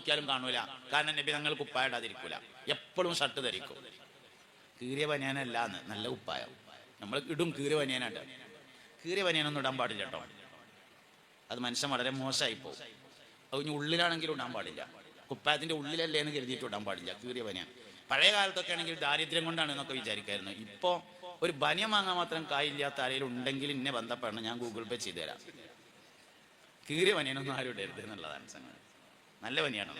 നോക്കിയാലും കാണൂല. കാരണം നബി തങ്ങൾ കുപ്പായിടാതിരിക്കൂല എപ്പോഴും ഷർട്ട് ധരിക്കും. കീറിയ ബനിയാനല്ല എന്ന്. നല്ല കുപ്പായം. നമ്മൾ ഇടും കീറിയ ബനിയാനായിട്ട് കീറിയ ബനിയാനൊന്നും ഇടാൻ പാടില്ല കേട്ടോ. അത് മനുഷ്യൻ വളരെ മോശമായി പോകും അത് ഉള്ളിലാണെങ്കിലും ഇടാൻ പാടില്ല. കുപ്പായത്തിന്റെ ഉള്ളിലല്ലേ എന്ന് കരുതിയിട്ട് ഇടാൻ പാടില്ല. കീറിയ ബനിയാൻ പഴയ കാലത്തൊക്കെ ആണെങ്കിൽ ദാരിദ്ര്യം കൊണ്ടാണ് എന്നൊക്കെ വിചാരിക്കായിരുന്നു. ഇപ്പോൾ ഒരു ബനിയം വാങ്ങാൻ മാത്രം കായില്ലാത്ത ആരെങ്കിലും ഉണ്ടെങ്കിൽ എന്നെ ബന്ധപ്പെടണം. ഞാൻ ഗൂഗിൾ പേ ചെയ്തു തരാം കീറിയ ബനിയനൊന്നും ആരും ഇടരുത് എന്നുള്ളതാണ് സംഗതി. നല്ല പനിയാണ്.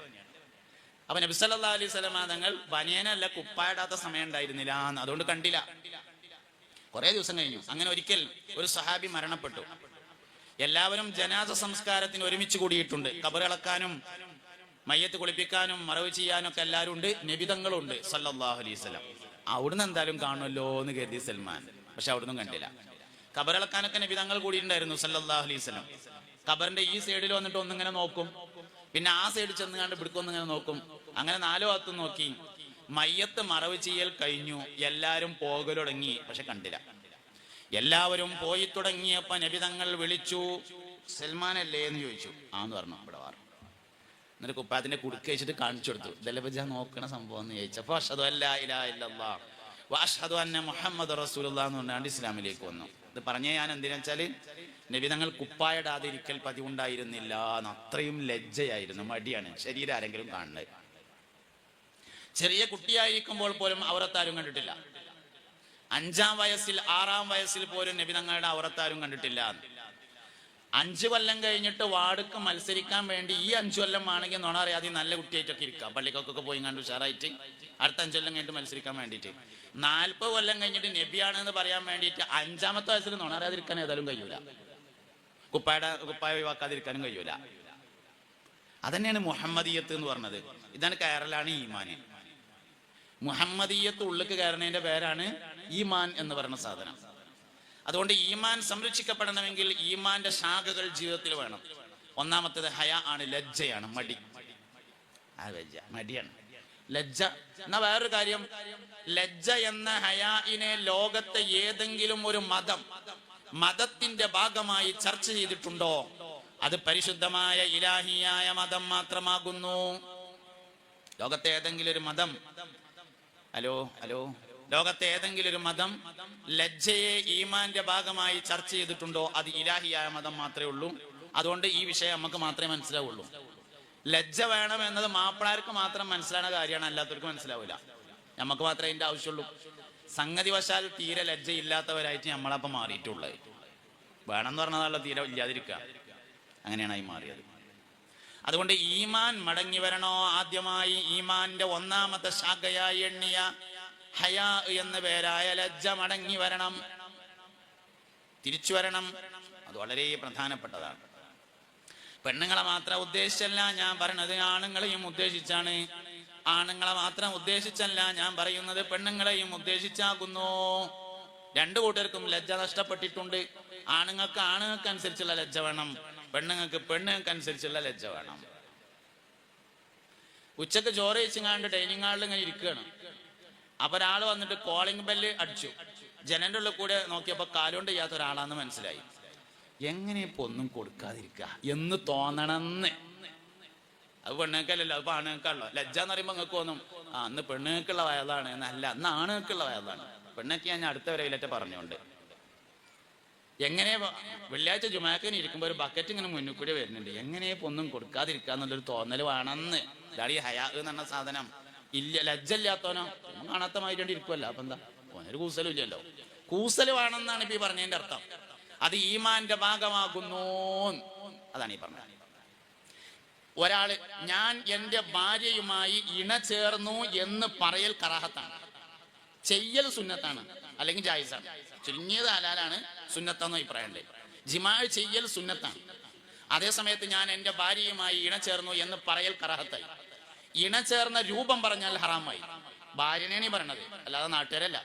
അപ്പൊ നബി സല്ലല്ലാഹു അലൈഹി വസല്ലമ തങ്ങൾ ബനിയനല്ല കുപ്പായിടാത്ത സമയം ഉണ്ടായിരുന്നില്ല എന്ന് അതുകൊണ്ട് കണ്ടില്ല. കുറെ ദിവസം കഴിഞ്ഞു. അങ്ങനെ ഒരിക്കൽ ഒരു സഹാബി മരണപ്പെട്ടു. എല്ലാവരും ജനാസ സംസ്കാരത്തിന് ഒരുമിച്ച് കൂടിയിട്ടുണ്ട്. കബറിളക്കാനും മയ്യത്ത് കുളിപ്പിക്കാനും മറവ് ചെയ്യാനും ഒക്കെ എല്ലാവരും ഉണ്ട്. നിബിതങ്ങളുണ്ട് സല്ലാഹു അലൈഹി വസല്ലം. അവിടുന്ന് എന്തായാലും കാണുമല്ലോ എന്ന് കരുതി സൽമാൻ. പക്ഷെ അവിടുന്ന് കണ്ടില്ല. കബറിളക്കാനൊക്കെ നബിതങ്ങൾ കൂടിയിട്ടുണ്ടായിരുന്നു സല്ലാഹു അലൈഹി വസല്ലം. കബറിന്റെ ഈ സൈഡിൽ വന്നിട്ട് ഒന്നിങ്ങനെ നോക്കും. പിന്നെ ആ സൈഡിൽ ചെന്ന് കണ്ട് ഇങ്ങനെ നോക്കും. അങ്ങനെ നാലോ ഭാഗത്തും നോക്കി. മയ്യത്ത് മറവ് ചെയ്യൽ കഴിഞ്ഞു. എല്ലാരും പോകലൊടങ്ങി. പക്ഷെ കണ്ടില്ല. എല്ലാവരും പോയി തുടങ്ങിയപ്പോ നബി തങ്ങൾ വിളിച്ചു സൽമാൻ അല്ലേ എന്ന് ചോദിച്ചു. ആന്ന് പറഞ്ഞു. ഇവിടെ വാർ എന്നിട്ട് കുപ്പാത്തിന്റെ കുടുക്ക് വെച്ചിട്ട് കാണിച്ചു കൊടുത്തു. ഇതല്ലേ നോക്കണ സംഭവം എന്ന് ചോദിച്ചപ്പോ അഷദു അല്ലാ ഇലാ ഇല്ലല്ലാഹ് വഅഷ്ഹദു അന്ന മുഹമ്മദ് റസൂൽ എന്ന് പറഞ്ഞാണ്ട് ഇസ്ലാമിലേക്ക് വന്നു. ഇത് പറഞ്ഞ ഞാൻ എന്തിനാ വെച്ചാൽ നബി തങ്ങൾ കുപ്പായിടാതെ ഇരിക്കൽ പതിവുണ്ടായിരുന്നില്ല എന്ന് അത്രയും ലജ്ജയായിരുന്നു. മടിയാണ്. ശരീരം ആരെങ്കിലും കാണുന്നത്. ചെറിയ കുട്ടിയായിരിക്കുമ്പോൾ പോലും അവറത്താരും കണ്ടിട്ടില്ല. അഞ്ചാം വയസ്സിൽ ആറാം വയസ്സിൽ പോലും നബി തങ്ങളുടെ അവറത്താരും കണ്ടിട്ടില്ല. അഞ്ചു കൊല്ലം കഴിഞ്ഞിട്ട് വാർഡുക്ക് മത്സരിക്കാൻ വേണ്ടി ഈ അഞ്ചു കൊല്ലം ആണെങ്കിൽ നുണ അറിയാതെ നല്ല കുട്ടിയായിട്ടൊക്കെ ഇരിക്കാം. പള്ളിക്കൊക്കെ പോയി കണ്ടു ഉഷാറായിട്ട്. അടുത്ത അഞ്ചു കൊല്ലം കഴിഞ്ഞിട്ട് മത്സരിക്കാൻ വേണ്ടിയിട്ട്. നാൽപ്പത് കൊല്ലം കഴിഞ്ഞിട്ട് നബിയാണെന്ന് പറയാൻ വേണ്ടിയിട്ട് അഞ്ചാമത്തെ വയസ്സിൽ നുണ അറിയാതിരിക്കാൻ ഏതായാലും കഴിയൂല. കുപ്പായുടെ കുപ്പായ ഒഴിവാക്കാതിരിക്കാനും കഴിയൂല. അതന്നെയാണ് മുഹമ്മദീയത്ത് എന്ന് പറഞ്ഞത്. ഇതാണ് കയറലാണ് ഈമാന്. മുഹമ്മദീയത്ത് ഉള്ളിക്ക് കയറണേന്റെ പേരാണ് ഈമാൻ എന്ന് പറയുന്ന സാധനം. അതുകൊണ്ട് ഈമാൻ സംരക്ഷിക്കപ്പെടണമെങ്കിൽ ഈമാന്റെ ശാഖകൾ ജീവിതത്തിൽ വേണം. ഒന്നാമത്തേത് ഹയ ആണ് ലജ്ജയാണ് മടി. ആ ലജ്ജ മടിയാണ്. ലജ്ജ എന്നാ വേറൊരു കാര്യം? ലജ്ജ എന്ന ഹയാഇനെ ലോകത്തെ ഏതെങ്കിലും ഒരു മതം മതത്തിന്റെ ഭാഗമായി ചർച്ച ചെയ്തിട്ടുണ്ടോ? അത് പരിശുദ്ധമായ ഇലാഹിയായ മതം മാത്രമാകുന്നു. ലോകത്തെ ഏതെങ്കിലും ഒരു മതം? Hello hello. ലോകത്തെ ഏതെങ്കിലും ഒരു മതം ലജ്ജയെ ഈമാന്റെ ഭാഗമായി ചർച്ച ചെയ്തിട്ടുണ്ടോ? അത് ഇലാഹിയായ മതം മാത്രമേ ഉള്ളൂ. അതുകൊണ്ട് ഈ വിഷയം നമുക്ക് മാത്രമേ മനസ്സിലാവുള്ളൂ. ലജ്ജ വേണം എന്നത് മാപ്പിളാർക്ക് മാത്രം മനസ്സിലാവുന്ന കാര്യമാണ്. അല്ലാത്തവർക്ക് മനസ്സിലാവില്ല. നമുക്ക് മാത്രമേ അതിന്റെ ആവശ്യമുള്ളൂ. സംഗതി വശാൽ തീരെ ലജ്ജയില്ലാത്തവരായിട്ട് നമ്മളപ്പം മാറിയിട്ടുള്ളത്. വേണം എന്ന് പറഞ്ഞതല്ല തീരെ ഇല്ലാതിരിക്കുക. അങ്ങനെയാണ് ഈ മാറിയത്. അതുകൊണ്ട് ഈമാൻ മടങ്ങി വരണോ ആദ്യമായി ഈമാന്റെ ഒന്നാമത്തെ ശാഖയായി എണ്ണിയ ഹയാ എന്ന പേരായ ലജ്ജ മടങ്ങി വരണം തിരിച്ചു വരണം അത് വളരെ പ്രധാനപ്പെട്ടതാണ്. പെണ്ണുങ്ങളെ മാത്രം ഉദ്ദേശിച്ചല്ല ഞാൻ പറഞ്ഞത് ആണുങ്ങളെയും ഉദ്ദേശിച്ചാണ്. ആണുങ്ങളെ മാത്രം ഉദ്ദേശിച്ചല്ല ഞാൻ പറയുന്നത് പെണ്ണുങ്ങളെയും ഉദ്ദേശിച്ചാകുന്നു. രണ്ടു കൂട്ടർക്കും ലജ്ജ നഷ്ടപ്പെട്ടിട്ടുണ്ട്. ആണുങ്ങൾക്ക് ആണുങ്ങൾക്ക് അനുസരിച്ചുള്ള ലജ്ജ വേണം. പെണ്ണുങ്ങൾക്ക് പെണ്ണുങ്ങൾക്ക് അനുസരിച്ചുള്ള ലജ്ജ വേണം. ഉച്ചയ്ക്ക് ചോറ് വെച്ചിങ്ങാണ്ട് ഡൈനിങ് ഹാളിൽ ഇങ്ങനെ ഇരിക്കുകയാണ്. അപ്പൊ ഒരാൾ വന്നിട്ട് കോളിംഗ് ബെല്ല് അടിച്ചു. ജനന്റെ ഉള്ളിൽ കൂടെ നോക്കിയപ്പോ കാലുകൊണ്ട് ചെയ്യാത്ത ഒരാളാന്ന് മനസ്സിലായി. എങ്ങനെ ഇപ്പൊ ഒന്നും കൊടുക്കാതിരിക്കുക എന്ന് തോന്നണമെന്ന്. അത് പെണ്ണുങ്ങൾക്കല്ലല്ലോ അത് ആണുങ്ങൾക്കാണല്ലോ ലജ്ജ എന്ന് പറയുമ്പോ നിങ്ങൾക്ക് തോന്നും ആ അന്ന് പെണ്ണുങ്ങൾക്കുള്ള വയതാണ് എന്നല്ല അന്ന് ആണുങ്ങൾക്കുള്ള വയതാണ്. പെണ്ണൊക്കെ ഞാൻ അടുത്ത വരവിലേറ്റ പറഞ്ഞുകൊണ്ട് എങ്ങനെ വെള്ളിയാഴ്ച ജുമാക്കിന് ഇരിക്കുമ്പോൾ ഒരു ബക്കറ്റ് ഇങ്ങനെ മുന്നിൽ കൂടി വരുന്നുണ്ട്. എങ്ങനെ ഒന്നും കൊടുക്കാതിരിക്കുക എന്നുള്ളൊരു തോന്നൽ വേണമെന്ന് ഇതാണ് ഈ ഹയാ എന്ന് പറഞ്ഞ സാധനം. ഇല്ല ലജ്ജ ഇല്ലാത്തവനോ ഒന്നും കാണാത്തമായിട്ട് ഇരിക്കുമല്ലോ അപ്പൊ എന്താ? ഓനൊരു കൂസലും ഇല്ലല്ലോ. കൂസൽ വേണമെന്നാണ് ഇപ്പൊ ഈ പറഞ്ഞതിന്റെ അർത്ഥം. അത് ഈമാന്റെ ഭാഗമാകുന്നു അതാണ് ഈ പറഞ്ഞത്. ഒരാൾ ഞാൻ എന്റെ ഭാര്യയുമായി ഇണ ചേർന്നു എന്ന് പറയൽ കറാഹത്താണ്. ചെയ്യൽ സുന്നത്താണ് അല്ലെങ്കിൽ ജായിസാണ്. ചുരുങ്ങിയത് ഹലാലാണ് സുന്നത്തെന്ന് അഭിപ്രായമുണ്ട് ജിമാ ചെയ്യൽ സുന്നത്താണ്. അതേ സമയത്ത് ഞാൻ എന്റെ ഭാര്യയുമായി ഇണ ചേർന്നു എന്ന് പറയൽ കറാഹത്തായി. ഇണ ചേർന്ന രൂപം പറഞ്ഞാൽ ഹറാമായി. ഭാര്യനെയാണ് ഈ പറയണത് അല്ലാതെ നാട്ടുകാരല്ല.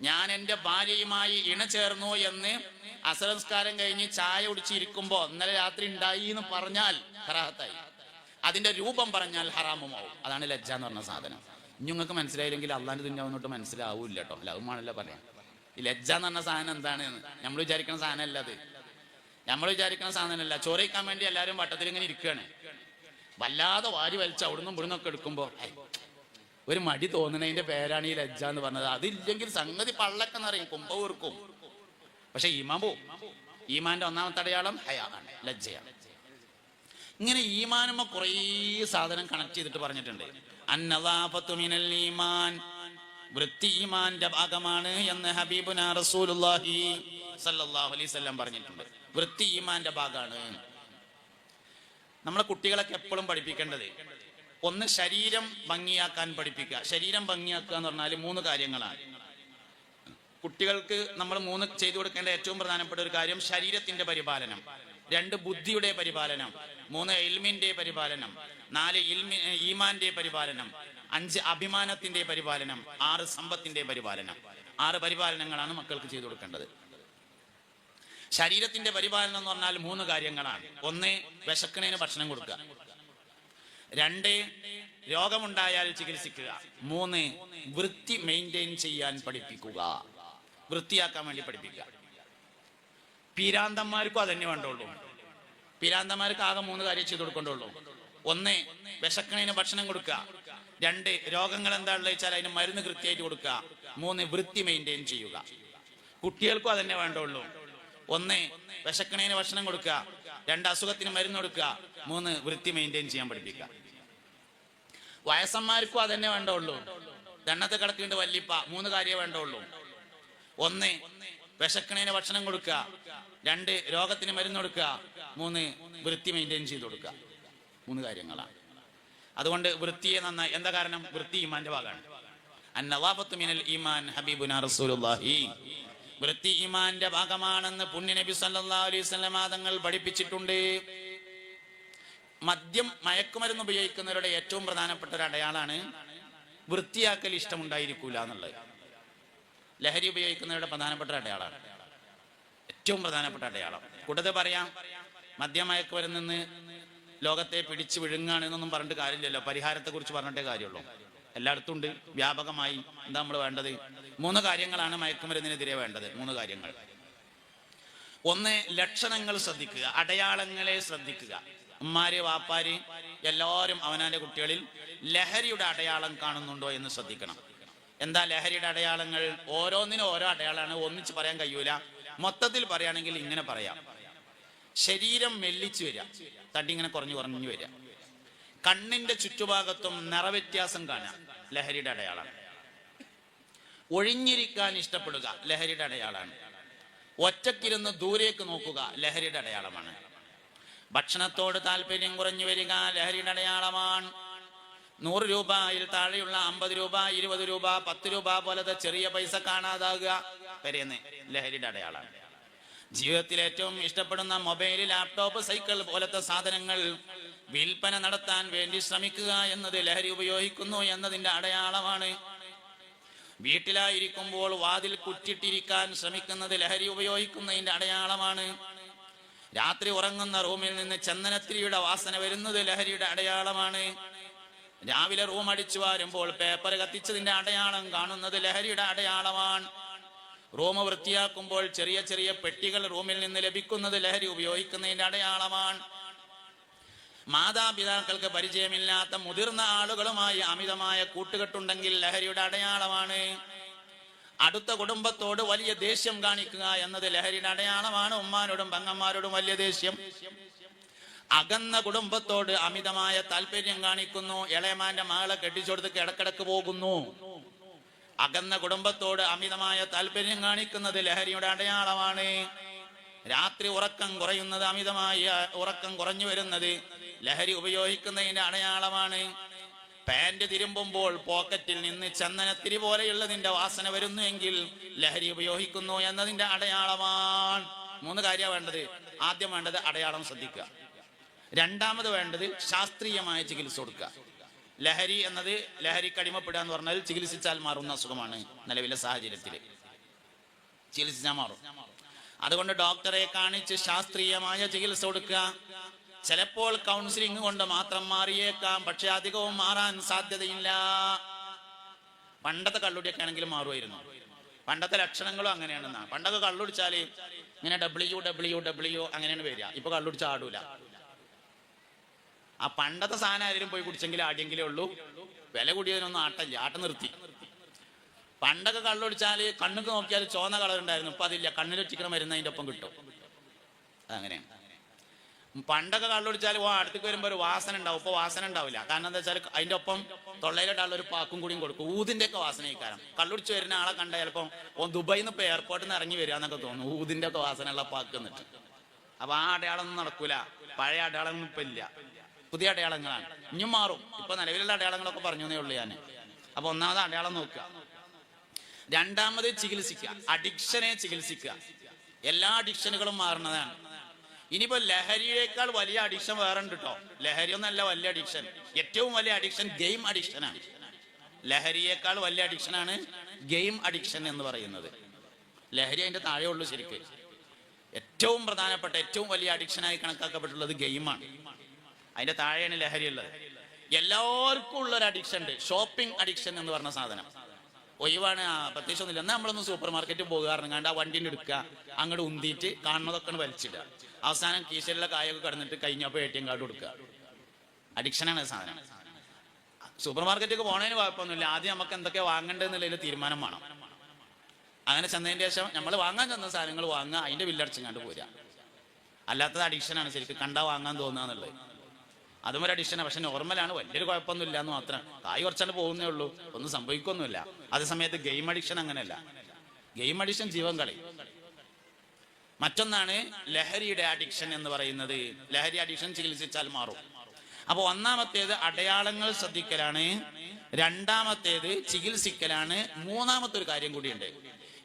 ഞാൻ എന്റെ ഭാര്യയുമായി ഇണചേർന്നു എന്ന് അസംസ്കാരം കഴിഞ്ഞ് ചായ കുടിച്ചിരിക്കുമ്പോ ഇന്നലെ രാത്രി ഉണ്ടായി എന്ന് പറഞ്ഞാൽ ഹറാഹത്തായി അതിന്റെ രൂപം പറഞ്ഞാൽ ഹറാമുമാവും. അതാണ് ലജ്ജ എന്ന് പറഞ്ഞ സാധനം. നിങ്ങൾക്ക് മനസ്സിലായില്ലെങ്കിൽ അള്ളാന്റെ തുന്നാവുന്നോട്ട് മനസ്സിലാവൂല്ല കേട്ടോ. ലവുമാണല്ലോ പറയാം ഈ ലജ്ജ എന്ന് പറഞ്ഞ സാധനം എന്താണ് നമ്മൾ വിചാരിക്കുന്ന സാധനമല്ല അത്. നമ്മൾ വിചാരിക്കുന്ന സാധനമല്ല. ചോറയിക്കാൻ വേണ്ടി എല്ലാവരും വട്ടത്തിൽ ഇങ്ങനെ ഇരിക്കുകയാണ്. വല്ലാതെ വാരി വലിച്ച് അവിടുന്ന് ഇവിടുന്നൊക്കെ എടുക്കുമ്പോൾ ഒരു മടി തോന്നണതിന്റെ പേരാണ് ഈ ലജ്ജ എന്ന് പറഞ്ഞത്. അതില്ലെങ്കിൽ സംഗതി പള്ളക്കെന്നറിയും കുമ്പവീർക്കും പക്ഷെ ഈമാൻ പോവും. ഈമാന്റെ ഒന്നാമത്തെ അടയാളം ഹയാണ് ലജ്ജയാണ്. ഇങ്ങനെ ഈമാനുമ കുറേ സാധനം കണക്ട് ചെയ്തിട്ട് പറഞ്ഞിട്ടുണ്ട്. അന്നദാഫത്തു മിനൽ ഈമാൻ. വൃത്തി ഈമാന്റെ ഭാഗമാണ് എന്ന് ഹബീബുന റസൂലുള്ളാഹി സല്ലല്ലാഹു അലൈഹി വസല്ലം പറഞ്ഞിട്ടുണ്ട്. വൃത്തി ഈമാന്റെ ഭാഗമാണ്. നമ്മളെ കുട്ടികളൊക്കെ എപ്പോഴും പഠിപ്പിക്കേണ്ടത് ഒന്ന് ശരീരം ഭംഗിയാക്കാൻ പഠിപ്പിക്കുക. ശരീരം ഭംഗിയാക്കുക എന്ന് പറഞ്ഞാൽ മൂന്ന് കാര്യങ്ങളാണ്. കുട്ടികൾക്ക് നമ്മൾ മൂന്ന് ചെയ്തു കൊടുക്കേണ്ട ഏറ്റവും പ്രധാനപ്പെട്ട ഒരു കാര്യം ശരീരത്തിന്റെ പരിപാലനം. രണ്ട് ബുദ്ധിയുടെ പരിപാലനം. മൂന്ന് എൽമിന്റെ പരിപാലനം. നാല് ഇൽമി ഈമാന്റെ പരിപാലനം. അഞ്ച് അഭിമാനത്തിന്റെ പരിപാലനം. ആറ് സമ്പത്തിന്റെ പരിപാലനം. ആറ് പരിപാലനങ്ങളാണ് മക്കൾക്ക് ചെയ്തു കൊടുക്കേണ്ടത്. ശരീരത്തിന്റെ പരിപാലനം എന്ന് പറഞ്ഞാൽ മൂന്ന് കാര്യങ്ങളാണ്. ഒന്ന് വിശക്കണേന് ഭക്ഷണം കൊടുക്കുക. രണ്ട് രോഗമുണ്ടായാൽ ചികിത്സിക്കുക. മൂന്ന് വൃത്തി മെയിന്റെയിൻ ചെയ്യാൻ പഠിപ്പിക്കുക. വൃത്തിയാക്കാൻ വേണ്ടി പഠിപ്പിക്കുക. പീരാന്തന്മാർക്കും അതന്നെ വേണ്ടുള്ളൂ. പീരാന്തന്മാർക്ക് ആകെ മൂന്ന് കാര്യം ചെയ്തു കൊടുക്കേണ്ടുള്ളൂ. ഒന്ന് വിശക്കണേന് ഭക്ഷണം കൊടുക്കുക. രണ്ട് രോഗങ്ങൾ എന്താണെന്ന് വെച്ചാൽ അതിന് മരുന്ന് കൃത്യമായിട്ട് കൊടുക്കുക. മൂന്ന് വൃത്തി മെയിന്റെയിൻ ചെയ്യുക. കുട്ടികൾക്കും അതന്നെ വേണ്ടുള്ളൂ. ഒന്ന് വിശക്കണേന് ഭക്ഷണം കൊടുക്കുക. രണ്ട് അസുഖത്തിന് മരുന്ന് കൊടുക്കുക. മൂന്ന് വൃത്തി മെയിന്റെയിൻ ചെയ്യാൻ പഠിപ്പിക്കുക. വയസ്സന്മാർക്കും അതന്നെ വേണ്ടുള്ളൂ. ദണ്ണത്തെ കിടക്കേണ്ട വല്ലിപ്പ മൂന്ന് കാര്യമേ വേണ്ടുള്ളൂ. ഒന്ന് വിശക്കണേന് ഭക്ഷണം കൊടുക്കുക. രണ്ട് രോഗത്തിന് മരുന്ന് കൊടുക്കുക. മൂന്ന് വൃത്തി മെയിന്റെയിൻ ചെയ്ത് കൊടുക്കുക. മൂന്ന് കാര്യങ്ങളാണ്. അതുകൊണ്ട് വൃത്തിയെ നന്നായി എന്താ കാരണം? വൃത്തി ഇമാന്റെ ഭാഗമാണ്. മിനൽ ഈമാൻ ഹബീബുന റസൂലുള്ളാഹി. വൃത്തി ഈമാന്റെ ഭാഗമാണെന്ന് പുണ്യ നബി സല്ലല്ലാഹു അലൈഹി വസല്ലം തങ്ങൾ പഠിപ്പിച്ചിട്ടുണ്ട്. മദ്യം മയക്കുമരുന്ന് ഉപയോഗിക്കുന്നവരുടെ ഏറ്റവും പ്രധാനപ്പെട്ട ഒരു അടയാളാണ് വൃത്തിയാക്കൽ ഇഷ്ടമുണ്ടായിരിക്കൂല എന്നുള്ളത്. ലഹരി ഉപയോഗിക്കുന്നവരുടെ പ്രധാനപ്പെട്ട അടയാളാണ് ഏറ്റവും പ്രധാനപ്പെട്ട അടയാളം. കൂടുതൽ പറയാം മദ്യമയക്കുമരുന്ന് നിന്ന് ലോകത്തെ പിടിച്ചു വിഴുങ്ങാണ് എന്നൊന്നും പറഞ്ഞിട്ട് കാര്യമില്ലല്ലോ. പരിഹാരത്തെ കുറിച്ച് പറഞ്ഞിട്ടേ കാര്യമുള്ളൂ. എല്ലായിടത്തും ഉണ്ട്. വ്യാപകമായി എന്താ നമ്മൾ വേണ്ടത്? മൂന്ന് കാര്യങ്ങളാണ് മയക്കുമരുന്നിനെതിരെ വേണ്ടത്. മൂന്ന് കാര്യങ്ങൾ. ഒന്ന് ലക്ഷണങ്ങൾ ശ്രദ്ധിക്കുക. അടയാളങ്ങളെ ശ്രദ്ധിക്കുക. ഉമ്മാര് വാപ്പാര് എല്ലാവരും അവനാന്റെ കുട്ടികളിൽ ലഹരിയുടെ അടയാളം കാണുന്നുണ്ടോ എന്ന് ശ്രദ്ധിക്കണം. എന്താ ലഹരിയുടെ അടയാളങ്ങൾ? ഓരോന്നിനും ഓരോ അടയാളമാണ്. ഒന്നിച്ച് പറയാൻ കഴിയൂല. മൊത്തത്തിൽ പറയുകയാണെങ്കിൽ ഇങ്ങനെ പറയാം. ശരീരം മെല്ലിച്ചു വരിക. തടി ഇങ്ങനെ കുറഞ്ഞു കുറഞ്ഞു വരിക. കണ്ണിന്റെ ചുറ്റുഭാഗത്തും നിറവ്യത്യാസം കാണാം ലഹരിയുടെ അടയാളമാണ് ഒഴിഞ്ഞിരിക്കാൻ ഇഷ്ടപ്പെടുക ലഹരിയുടെ അടയാളമാണ് ഒറ്റക്കിരുന്ന് ദൂരേക്ക് നോക്കുക ലഹരിയുടെ അടയാളമാണ്. ഭക്ഷണത്തോട് താല്പര്യം കുറഞ്ഞു വരിക ലഹരിയുടെ അടയാളമാണ്. നൂറ് രൂപയിൽ താഴെയുള്ള അമ്പത് രൂപ ഇരുപത് രൂപ പത്ത് രൂപ പോലത്തെ ചെറിയ പൈസ കാണാതാകുക. വരെയെന്ന് ലഹരിയുടെ അടയാളമാണ്. ജീവിതത്തിൽ ഏറ്റവും ഇഷ്ടപ്പെടുന്ന മൊബൈൽ ലാപ്ടോപ്പ് സൈക്കിൾ പോലത്തെ സാധനങ്ങൾ വിൽപ്പന നടത്താൻ വേണ്ടി ശ്രമിക്കുക എന്നത് ലഹരി ഉപയോഗിക്കുന്നു എന്നതിന്റെ അടയാളമാണ്. വീട്ടിലായിരിക്കുമ്പോൾ വാതിൽ കുറ്റിട്ടിരിക്കാൻ ശ്രമിക്കുന്നത് ലഹരി ഉപയോഗിക്കുന്നതിന്റെ അടയാളമാണ്. രാത്രി ഉറങ്ങുന്ന റൂമിൽ നിന്ന് ചന്ദനത്തിരിയുടെ വാസന വരുന്നത് ലഹരിയുടെ അടയാളമാണ്. രാവിലെ റൂം അടിച്ചു വാരുമ്പോൾ പേപ്പർ കത്തിച്ചതിന്റെ അടയാളം കാണുന്നത് ലഹരിയുടെ അടയാളമാണ്. റൂം വൃത്തിയാക്കുമ്പോൾ ചെറിയ ചെറിയ പെട്ടികൾ റൂമിൽ നിന്ന് ലഭിക്കുന്നത് ലഹരി ഉപയോഗിക്കുന്നതിന്റെ അടയാളമാണ്. മാതാപിതാക്കൾക്ക് പരിചയമില്ലാത്ത മുതിർന്ന ആളുകളുമായി അമിതമായ കൂട്ടുകെട്ടുണ്ടെങ്കിൽ ലഹരിയുടെ അടയാളമാണ്. അടുത്ത കുടുംബത്തോട് വലിയ ദേഷ്യം കാണിക്കുക എന്നത് ലഹരിയുടെ അടയാളമാണ്. ഉമ്മാനോടും പങ്ങന്മാരോടും വലിയ ദേഷ്യം. അകന്ന കുടുംബത്തോട് അമിതമായ താല്പര്യം കാണിക്കുന്നു. ഇളയമാന്റെ മകളെ കെട്ടിച്ചെടുത്ത് കിടക്കിടക്ക് പോകുന്നു. അകന്ന കുടുംബത്തോട് അമിതമായ താല്പര്യം കാണിക്കുന്നത് ലഹരിയുടെ അടയാളമാണ്. രാത്രി ഉറക്കം കുറയുന്നത് അമിതമായ ഉറക്കം കുറഞ്ഞു വരുന്നത് ലഹരി ഉപയോഗിക്കുന്നതിന്റെ അടയാളമാണ്. പാന്റ് തിരുമ്പുമ്പോൾ പോക്കറ്റിൽ നിന്ന് ചന്ദനത്തിരി പോലെയുള്ളതിന്റെ വാസന വരുന്നു എങ്കിൽ ലഹരി ഉപയോഗിക്കുന്നു എന്നതിന്റെ അടയാളമാണ്. മൂന്ന് കാര്യമാണ് വേണ്ടത്. ആദ്യം വേണ്ടത് അടയാളം ശ്രദ്ധിക്കുക. രണ്ടാമത് വേണ്ടത് ശാസ്ത്രീയമായ ചികിത്സ കൊടുക്കുക. ലഹരി എന്നത് ലഹരി അടിമപ്പെടുക എന്ന് പറഞ്ഞാൽ ചികിത്സിച്ചാൽ മാറുന്ന അസുഖമാണ് നിലവിലെ സാഹചര്യത്തിൽ. ചികിത്സിച്ചാൽ മാറും. അതുകൊണ്ട് ഡോക്ടറെ കാണിച്ച് ശാസ്ത്രീയമായ ചികിത്സ കൊടുക്കുക. ചിലപ്പോൾ കൗൺസിലിംഗ് കൊണ്ട് മാത്രം മാറിയേക്കാം പക്ഷെ അധികവും മാറാൻ സാധ്യതയില്ല. പണ്ടത്തെ കള്ളുടിയൊക്കെ ആണെങ്കിലും മാറുമായിരുന്നു. പണ്ടത്തെ ലക്ഷണങ്ങളും അങ്ങനെയാണെന്ന. പണ്ടൊക്കെ കള്ളുടിച്ചാൽ ഇങ്ങനെ ഡബ്ല്യു ഡബ്ല്യു ഡബ്ല്യു അങ്ങനെയാണ് വരിക. ഇപ്പൊ കള്ളുടിച്ച ആടൂല. ആ പണ്ടത്തെ സാധനം ആരെങ്കിലും പോയി കുടിച്ചെങ്കിൽ ആടിയെങ്കിലേ ഉള്ളൂ. വില കൂടിയതിനൊന്നും ആട്ടല്ല. ആട്ടം നിർത്തി. പണ്ടൊക്കെ കള്ളൊടിച്ചാൽ കണ്ണുക്ക് നോക്കിയാൽ ചോന്ന കളർ ഉണ്ടായിരുന്നു ഇപ്പൊ അതില്ല. കണ്ണിലൊറ്റിക്കണ മരുന്ന് അതിന്റെ ഒപ്പം കിട്ടും. അങ്ങനെയാണ് പണ്ടൊക്കെ കള്ളു കുടിച്ചാൽ ഓ അടുത്തേക്ക് വരുമ്പോൾ ഒരു വാസന ഉണ്ടാവും. ഇപ്പൊ വാസന ഉണ്ടാവില്ല. കാരണം എന്താ വെച്ചാൽ അതിന്റെ ഒപ്പം തൊള്ളയിലിട്ടുള്ള ഒരു പാക്കും കൂടിയും കൊടുക്കും. ഊതിന്റെ ഒക്കെ വാസന കാരണം കള്ളുടിച്ച് വരുന്ന ആളെ കണ്ട ചിലപ്പോ ഓ ദുബായിൽ നിന്ന് ഇപ്പൊ എയർപോർട്ടിൽ നിന്ന് ഇറങ്ങി വരിക എന്നൊക്കെ തോന്നുന്നു ഊതിന്റെ ഒക്കെ വാസനയുള്ള പാക്ക് എന്നിട്ട്. അപ്പൊ ആ അടയാളമൊന്നും നടക്കൂല. പഴയ അടയാളമൊന്നും ഇപ്പൊ ഇല്ല. പുതിയ അടയാളങ്ങളാണ്. ഇനിയും മാറും. ഇപ്പൊ നിലവിലുള്ള അടയാളങ്ങളൊക്കെ പറഞ്ഞു എന്നേ ഉള്ളൂ ഞാൻ അപ്പൊ ഒന്നാമത് അടയാളം നോക്കുക. രണ്ടാമത് ചികിത്സിക്കുക. അഡിക്ഷനെ ചികിത്സിക്കുക. എല്ലാ അഡിക്ഷനുകളും മാറുന്നതാണ് ഇനിയിപ്പോ ലഹരിയേക്കാൾ വലിയ അഡിക്ഷൻ വേറെ ഉണ്ട് കേട്ടോ ലഹരി ഒന്നല്ല വലിയ അഡിക്ഷൻ. ഏറ്റവും വലിയ അഡിക്ഷൻ ഗെയിം അഡിക്ഷനാണ്. ലഹരിയേക്കാൾ വലിയ അഡിക്ഷനാണ് ഗെയിം അഡിക്ഷൻ എന്ന് പറയുന്നത്. ലഹരി അതിന്റെ താഴെ ഉള്ളു ശരിക്ക്. ഏറ്റവും പ്രധാനപ്പെട്ട ഏറ്റവും വലിയ അഡിക്ഷനായി കണക്കാക്കപ്പെട്ടുള്ളത് ഗെയിമാണ് അതിന്റെ താഴെയാണ് ലഹരി ഉള്ളത്. എല്ലാവർക്കും ഉള്ള ഒരു അഡിക്ഷൻ ഉണ്ട്. ഷോപ്പിംഗ് അഡിക്ഷൻ എന്ന് പറഞ്ഞ സാധനം. ഒഴിവാണ്. പ്രത്യേകിച്ച് ഒന്നുമില്ല എന്നാൽ നമ്മളൊന്ന് സൂപ്പർ മാർക്കറ്റിൽ പോകാറുണ്ട് കണ്ട് ആ വണ്ടിന്റെ എടുക്കുക അങ്ങോട്ട് ഉന്തിയിട്ട് കാണുന്നതൊക്കെ വലിച്ചിടുക. അവസാനം കീശയിലുള്ള കായൊക്കെ കടന്നിട്ട് കഴിഞ്ഞപ്പോൾ എ ടി എം കാർഡ് കൊടുക്കുക. അഡിക്ഷനാണ് സാധനം. സൂപ്പർ മാർക്കറ്റിലേക്ക് പോണതിന് കുഴപ്പമൊന്നുമില്ല. ആദ്യം നമുക്ക് എന്തൊക്കെ വാങ്ങേണ്ടതെന്നുള്ളതിൽ തീരുമാനം വേണം. അങ്ങനെ ചെന്നതിന് ശേഷം നമ്മൾ വാങ്ങാൻ ചെന്ന സാധനങ്ങൾ വാങ്ങുക അതിന്റെ ബില്ലടച്ചങ്ങാണ്ട് പോരുക. അല്ലാത്തത് അഡിക്ഷനാണ് ശരിക്കും. കണ്ടാ വാങ്ങാൻ തോന്നുക അതും ഒരു അഡിക്ഷനാണ് പക്ഷെ നോർമലാണ് വലിയൊരു കുഴപ്പമൊന്നുമില്ല എന്ന് മാത്രം. കായ് കുറച്ചാണ്ട് പോകുന്നേ ഉള്ളൂ. ഒന്നും സംഭവിക്കൊന്നുമില്ല. അതേ സമയത്ത് ഗെയിം അഡിക്ഷൻ അങ്ങനെയല്ല. ഗെയിം അഡിക്ഷൻ ജീവൻ കളി. മറ്റൊന്നാണ് ലഹരിയുടെ അഡിക്ഷൻ എന്ന് പറയുന്നത്. ലഹരി അഡിക്ഷൻ ചികിത്സിച്ചാൽ മാറും. അപ്പൊ ഒന്നാമത്തേത് അടയാളങ്ങൾ ശ്രദ്ധിക്കലാണ്. രണ്ടാമത്തേത് ചികിത്സിക്കലാണ്. മൂന്നാമത്തെ ഒരു കാര്യം കൂടിയുണ്ട്.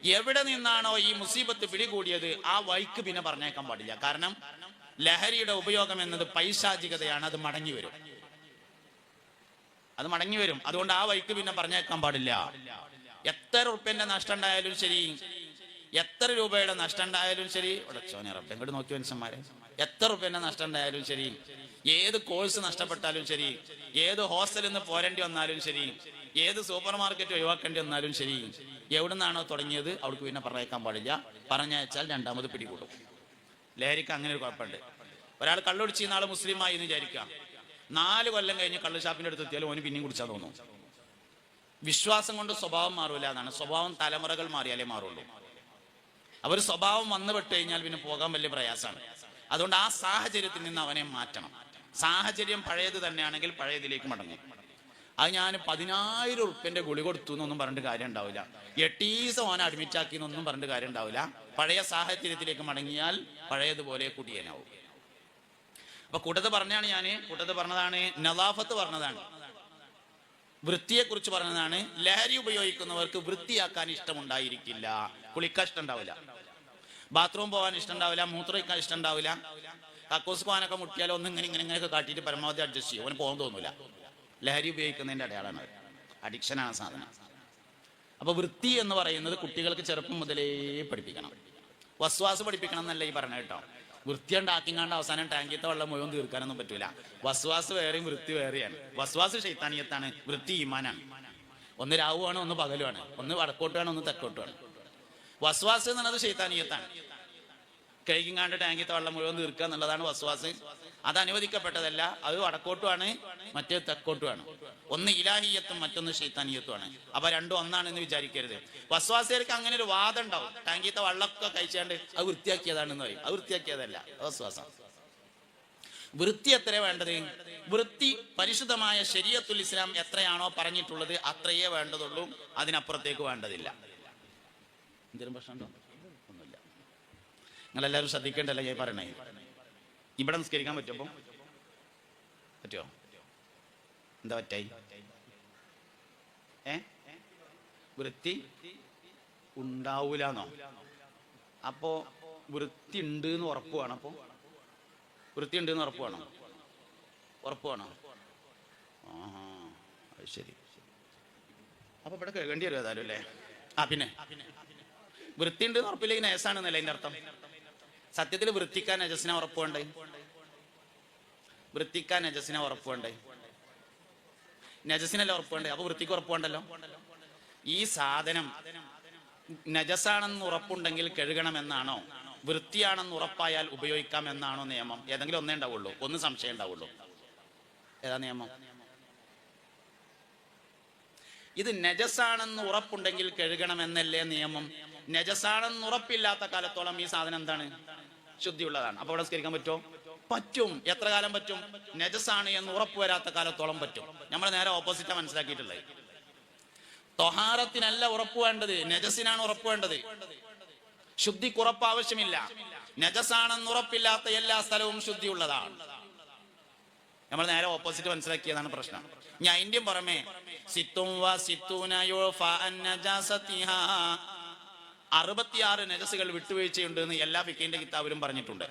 എവിടെ നിന്നാണോ ഈ മുസീബത്ത് പിടികൂടിയത് ആ വൈക്ക് പിന്നെ പറഞ്ഞേക്കാൻ പാടില്ല. കാരണം ലഹരിയുടെ ഉപയോഗം എന്നത് പൈശാചികതയാണ്. അത് മടങ്ങി വരും. അത് മടങ്ങി വരും. അതുകൊണ്ട് ആ വൈക്ക് പിന്നെ പറഞ്ഞേക്കാൻ പാടില്ല. എത്ര ഉറുപ്പ്യന്റെ നഷ്ടം ഉണ്ടായാലും ശരി. എത്ര രൂപയുടെ നഷ്ടം ഉണ്ടായാലും ശരി ഉടച്ചോനെ റബ്ബെ ഇങ്ങോട്ട് നോക്കി മനുഷ്യന്മാരെ? എത്ര രൂപേന്റെ നഷ്ടം ഉണ്ടായാലും ശരി. ഏത് കോഴ്സ് നഷ്ടപ്പെട്ടാലും ശരി. ഏത് ഹോസ്റ്റലിൽ നിന്ന് പോരേണ്ടി വന്നാലും ശരി. ഏത് സൂപ്പർ മാർക്കറ്റ് ഒഴിവാക്കേണ്ടി വന്നാലും ശരി. എവിടെ നിന്നാണോ തുടങ്ങിയത് അവർക്ക് പിന്നെ പറഞ്ഞേക്കാൻ പാടില്ല. പറഞ്ഞയച്ചാൽ രണ്ടാമത് പിടികൂടും. ലഹരിക്ക് അങ്ങനെ ഒരു കുഴപ്പമുണ്ട്. ഒരാൾ കള്ളുടിച്ച് നാളെ മുസ്ലിമായി എന്ന് വിചാരിക്കാം നാല് കൊല്ലം കഴിഞ്ഞ് കള്ള് ഷാപ്പിന്റെ അടുത്ത് എത്തിയാലും ഓന് പിന്നെയും കുടിച്ചാൽ തോന്നും. വിശ്വാസം കൊണ്ട് സ്വഭാവം മാറൂല എന്നാണ്. സ്വഭാവം തലമുറകൾ മാറിയാലേ മാറുള്ളൂ. അവർ സ്വഭാവം വന്നുപെട്ട് കഴിഞ്ഞാൽ പിന്നെ പോകാൻ വലിയ പ്രയാസമാണ്. അതുകൊണ്ട് ആ സാഹചര്യത്തിൽ നിന്ന് അവനെ മാറ്റണം. സാഹചര്യം പഴയത് തന്നെയാണെങ്കിൽ പഴയതിലേക്ക് മടങ്ങും. അത് ഞാൻ പതിനായിരം ഉറുപ്പ്യന്റെ ഗുളി കൊടുത്തു എന്നൊന്നും പറഞ്ഞിട്ട് കാര്യം ഉണ്ടാവില്ല. എട്ടീസം ഓനെ അഡ്മിറ്റ് ആക്കി എന്നൊന്നും പറഞ്ഞിട്ട് കാര്യം ഉണ്ടാവില്ല. പഴയ സാഹചര്യത്തിലേക്ക് മടങ്ങിയാൽ പഴയതുപോലെ കുടിയനാവും. അപ്പൊ കൂട്ടത്ത് പറഞ്ഞാണ് ഞാൻ കൂട്ടത്ത് പറഞ്ഞതാണ് നലാഫത്ത് പറഞ്ഞതാണ്. വൃത്തിയെ കുറിച്ച് പറഞ്ഞതാണ് ലഹരി ഉപയോഗിക്കുന്നവർക്ക് വൃത്തിയാക്കാൻ ഇഷ്ടമുണ്ടായിരിക്കില്ല. കുളിക്കാൻ ഇഷ്ടമുണ്ടാവില്ല. ബാത്റൂം പോകാൻ ഇഷ്ടമുണ്ടാവില്ല. ഇഷ്ടം ഇഷ്ടമുണ്ടാവില്ല. കക്കൂസ് പോകാനൊക്കെ മുട്ടിയാലോ ഒന്നും ഇങ്ങനെ ഇങ്ങനെ ഇങ്ങനെയൊക്കെ കാട്ടിയിട്ട് പരമാവധി അഡ്ജസ്റ്റ് ചെയ്യും. അവന് പോകാൻ തോന്നില്ല ലഹരി ഉപയോഗിക്കുന്നതിന്റെ അടയാളമാണ് അഡിക്ഷനാണ് സാധനം. അപ്പൊ വൃത്തി എന്ന് പറയുന്നത് കുട്ടികൾക്ക് ചെറുപ്പം മുതലേ പഠിപ്പിക്കണം. വസ്വാസ് പഠിപ്പിക്കണം എന്നല്ല ഈ പറഞ്ഞ കേട്ടോ. വൃത്തി ഉണ്ടാക്കിങ്ങാണ്ട് അവസാനം ടാങ്കിത്തെ വെള്ളം മുഴുവൻ തീർക്കാനൊന്നും പറ്റൂല. വസ്വാസ് വേറെയും വൃത്തി വേറെയാണ്. വസ്വാസ് ശൈത്താനിയത്താണ് വൃത്തി ഈമാനാണ്. ഒന്ന് രാവുമാണ് ഒന്ന് പകലുമാണ് ഒന്ന് വടക്കോട്ടുമാണ് ഒന്ന് തെക്കോട്ടുമാണ് വസ്വാസ് എന്നുള്ളത് ശൈത്താനിയത്താണ്. കഴുകിങ്ങാണ്ട് ടാങ്കിത്തെ വെള്ളം മുഴുവൻ തീർക്കുക എന്നുള്ളതാണ് വസ്വാസ്. അത് അനുവദിക്കപ്പെട്ടതല്ല. അത് വടക്കോട്ടുമാണ് മറ്റേ തെക്കോട്ടുമാണ്. ഒന്ന് ഇലാഹിയത്തും മറ്റൊന്ന് ഷെയ്ത്താനിയത്തുമാണ് അപ്പൊ രണ്ടും ഒന്നാണെന്ന് വിചാരിക്കരുത്. വസ്വാസികൾക്ക് അങ്ങനെ ഒരു വാദം ഉണ്ടാവും. ടാങ്കിത്തെ വെള്ളമൊക്കെ കഴിച്ചാണ്ട് അത് വൃത്തിയാക്കിയതാണെന്ന് പറയും. അത് വൃത്തിയാക്കിയതല്ല. വസ്വാസം. വൃത്തി എത്ര വേണ്ടത്? വൃത്തി പരിശുദ്ധമായ ശരീരത്തുൽ ഇസ്ലാം എത്രയാണോ പറഞ്ഞിട്ടുള്ളത് അത്രയേ വേണ്ടതുള്ളൂ. അതിനപ്പുറത്തേക്ക് വേണ്ടതില്ല. എന്തെങ്കിലും പ്രശ്നമുണ്ടോ നിങ്ങളെല്ലാവരും ശ്രദ്ധിക്കേണ്ടല്ലേ ഞാൻ പറയണേ? ഇവിടെ നിസ്കരിക്കാൻ പറ്റുമോ പറ്റുമോ എന്താ പറ്റായി? ഏ? വൃത്തി ഉണ്ടാവൂലെന്നോ? അപ്പോ വൃത്തി ഉണ്ട് എന്ന് ഉറപ്പ് വേണം വൃത്തി ഉണ്ട് എന്ന് ഉറപ്പ് വേണം ഉറപ്പ് വേണം ആ ശരി. അപ്പൊ ഇവിടെ കേൾക്കേണ്ടി വരും ഏതായാലും അല്ലേ? ആ പിന്നെ. വൃത്തി ഉണ്ട് എന്ന് ഉറപ്പില്ലെങ്കിൽ നേസാണെന്നല്ലേ അതിന്റെ അർത്ഥം? സത്യത്തിൽ വൃത്തിക്കാൻ നജസിനെ ഉറപ്പുണ്ട്? വൃത്തിക്കാൻ നജസിനെ ഉറപ്പുണ്ട്. നജസിനല്ല ഉറപ്പുണ്ട്? അപ്പൊ വൃത്തിക്ക് ഉറപ്പുണ്ടല്ലോ. ഈ സാധനം നജസാണെന്ന് ഉറപ്പുണ്ടെങ്കിൽ കഴുകണമെന്നാണോ? വൃത്തിയാണെന്ന് ഉറപ്പായാൽ ഉപയോഗിക്കാം എന്നാണോ നിയമം? ഏതെങ്കിലും ഒന്നേ ഉണ്ടാവുള്ളൂ. ഒന്ന് സംശയം ഉണ്ടാവുള്ളൂ. ഏതാ നിയമം? ഇത് നജസാണെന്ന് ഉറപ്പുണ്ടെങ്കിൽ കഴുകണമെന്നല്ലേ നിയമം? നജസാണെന്ന് ഉറപ്പില്ലാത്ത കാലത്തോളം ഈ സാധനം എന്താണ്? ശുദ്ധിയുള്ളതാണ്. അപ്പൊ അവിടെ സ്കരിക്കാൻ പറ്റുമോ? പറ്റും. എത്ര കാലം പറ്റും? നജസാണ് എന്ന് ഉറപ്പ് വരാത്ത കാലത്തോളം പറ്റും. നമ്മൾ നേരെ ഓപ്പോസിറ്റ് മനസ്സിലാക്കിയിട്ടുള്ളത്. തൊഹാറത്തിനല്ല ഉറപ്പ് വേണ്ടത് നജസിനാണ് ഉറപ്പ് വേണ്ടത്. ശുദ്ധിക്കുറപ്പ് ആവശ്യമില്ല. നജസാണെന്ന് ഉറപ്പില്ലാത്ത എല്ലാ സ്ഥലവും ശുദ്ധിയുള്ളതാണ്. നമ്മൾ നേരെ ഓപ്പോസിറ്റ് മനസ്സിലാക്കിയതാണ് പ്രശ്നം. ഞാൻ ഇന്ത്യൻ പുറമേ സിത്തും അറുപത്തിയാറ് നജസുകൾ വിട്ടുവീഴ്ചയുണ്ട് എന്ന് എല്ലാ ഫിക്കിന്റെ കിതാബിലും പറഞ്ഞിട്ടുണ്ട്.